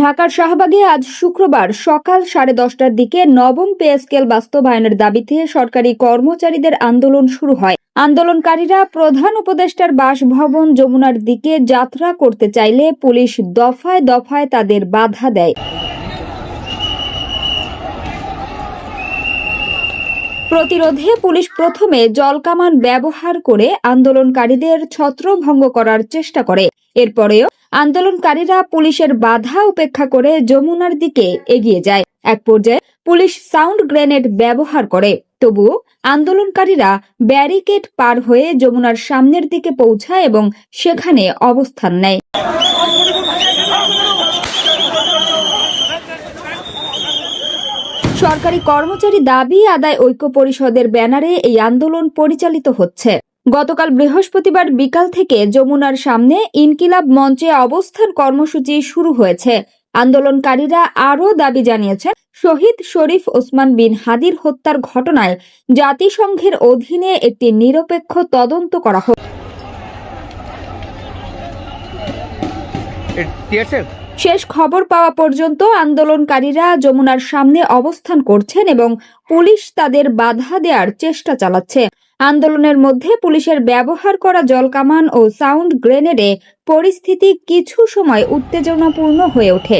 ঢাকার শাহবাগে আজ শুক্রবার সকাল সাড়ে দশটার দিকে নবম পে স্কেল বাস্তবায়নের দাবিতে সরকারি কর্মচারীদের আন্দোলন শুরু হয়। আন্দোলনকারীরা প্রধান উপদেষ্টার বাসভবন যমুনার দিকে যাত্রা করতে চাইলে পুলিশ দফায় দফায় তাদের বাধা দেয়। প্রতিরোধে পুলিশ প্রথমে জলকামান ব্যবহার করে আন্দোলনকারীদের ছত্রভঙ্গ করার চেষ্টা করে। এরপরেও আন্দোলনকারীরা পুলিশের বাধা উপেক্ষা করে যমুনার দিকে এগিয়ে যায়। এক পর্যায়ে পুলিশ সাউন্ড গ্রেনেড ব্যবহার করে। তবুও আন্দোলনকারীরা ব্যারিকেড পার হয়ে যমুনার সামনের দিকে পৌঁছায় এবং সেখানে অবস্থান নেয়। সরকারি কর্মচারী দাবি, আদায় ঐক্য পরিষদের ব্যানারে এই আন্দোলন পরিচালিত হচ্ছে। গতকাল বৃহস্পতিবার বিকাল থেকে যমুনার সামনে ইনকিলাব মঞ্চে অবস্থান কর্মসূচি শুরু হয়েছে। আন্দোলনকারীরা আরও দাবি জানিয়েছেন, শহীদ শরীফ ওসমান বিন হাদির হত্যার ঘটনায় জাতিসংঘের অধীনে একটি নিরপেক্ষ তদন্ত করা হোক। শেষ খবর পাওয়া পর্যন্ত আন্দোলনকারীরা যমুনার সামনে অবস্থান করছেন এবং পুলিশ তাদের বাধা দেওয়ার চেষ্টা চালাচ্ছে। আন্দোলনের মধ্যে পুলিশের ব্যবহার করা জলকামান ও সাউন্ড গ্রেনেডে পরিস্থিতি কিছু সময় উত্তেজনাপূর্ণ হয়ে ওঠে।